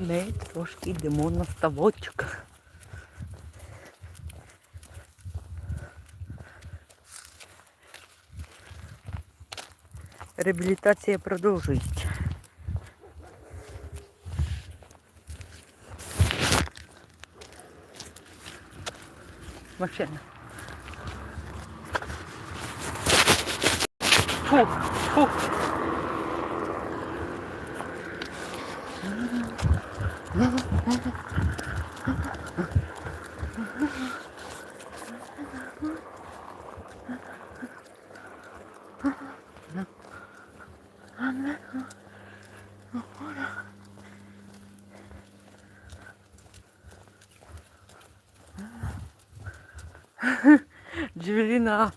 ми трошки йдемо на ставочок. Реабілітація продовжується. Машина. Фу, фу. Джевеліна,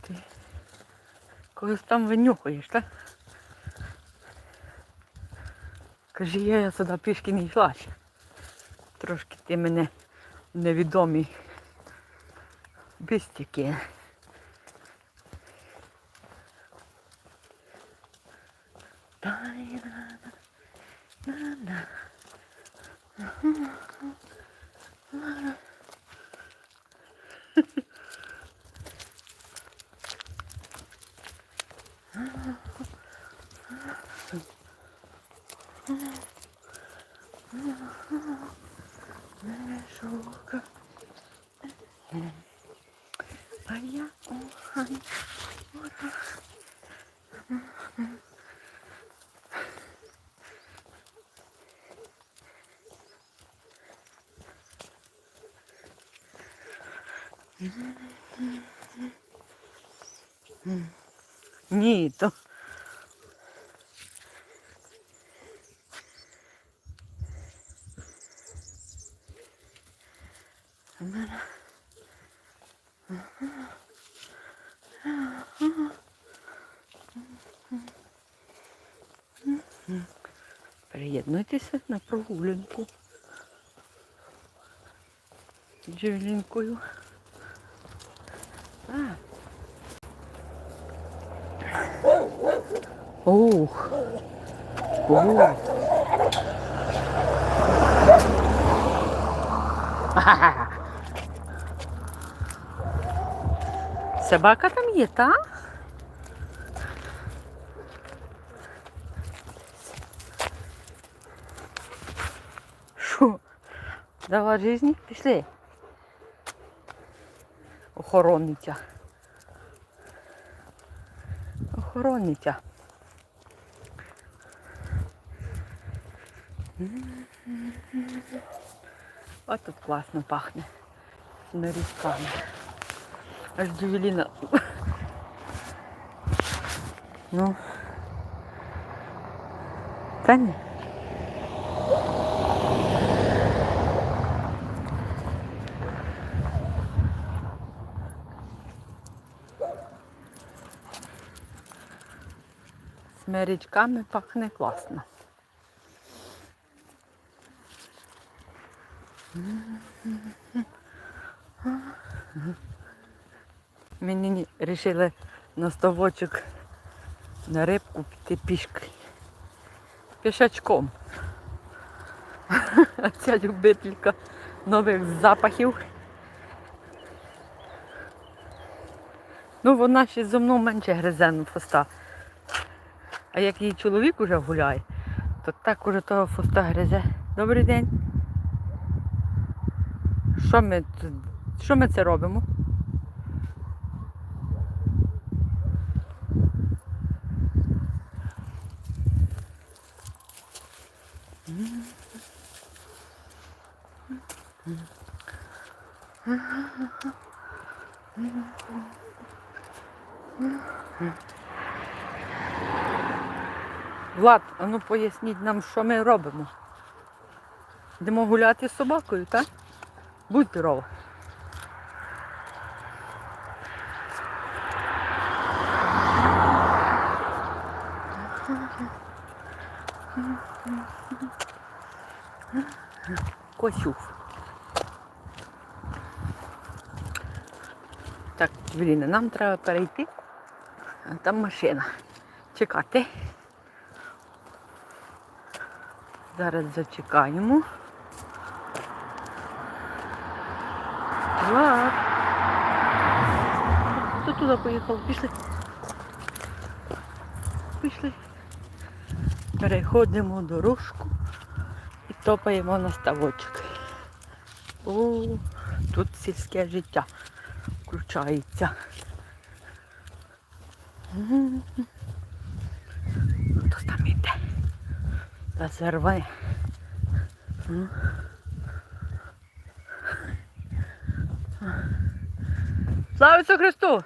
ти когось там винюхаєш, так? Каже, я, я сюди пішки не йшла. Трошки ти мене невідомі бистики. Шука. А я охай. Ні, то. Приєднуйтеся на прогулянку. Джевелінкою. А. Ух. Ух. Собака там є, та? Що? Давай жизни, пішли. Охоронниця. Охоронниця. Ось тут класно пахне. Смирізками. Аж Джевеліна. Ну. Та ні. Пахне класно. Ми нині вирішили на ставочок на рибку піти пішки. Пішачком. А ця любителька нових запахів. Ну, вона ще зо мною менше гризену фоста. А як її чоловік уже гуляє, то так уже того фоста гризе. Добрий день. Що ми, що ми це робимо? Влад, ну поясніть нам, що ми робимо. Йдемо гуляти з собакою, так? Будь здорова. Косюх. Так, Блін, нам треба перейти. Там машина. Чекати. Зараз зачекаємо. Влад. Хто туди поїхав? Пішли. Пішли. Переходимо дорожку топаємо на ставочок. О, тут сільське життя включається. Хтось там іде. Та зерве. Слава Ісусу Христу!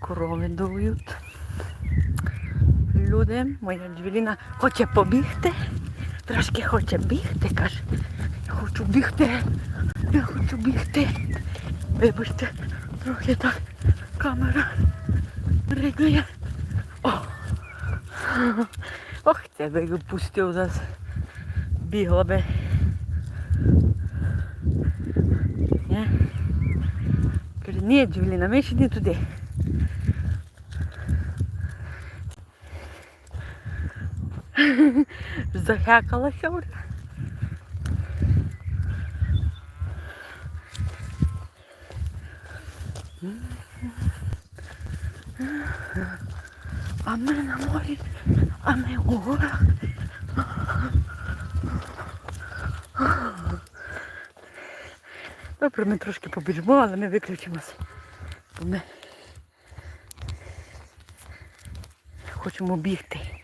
Корови дують. Люди, моя Джвеліна хоче побігти, трошки хоче бігти, каже. Я хочу бігти, я хочу бігти. Вибачте, трохи так камера ригає. Ох, це би його пустив зараз. Бігла би. Ні, Джуліна, ми ще не туди. Захекалася вже. А ми на морі, а ми у горах. Добре, ми трошки побіжимо, але ми виключимося. Ми хочемо бігти.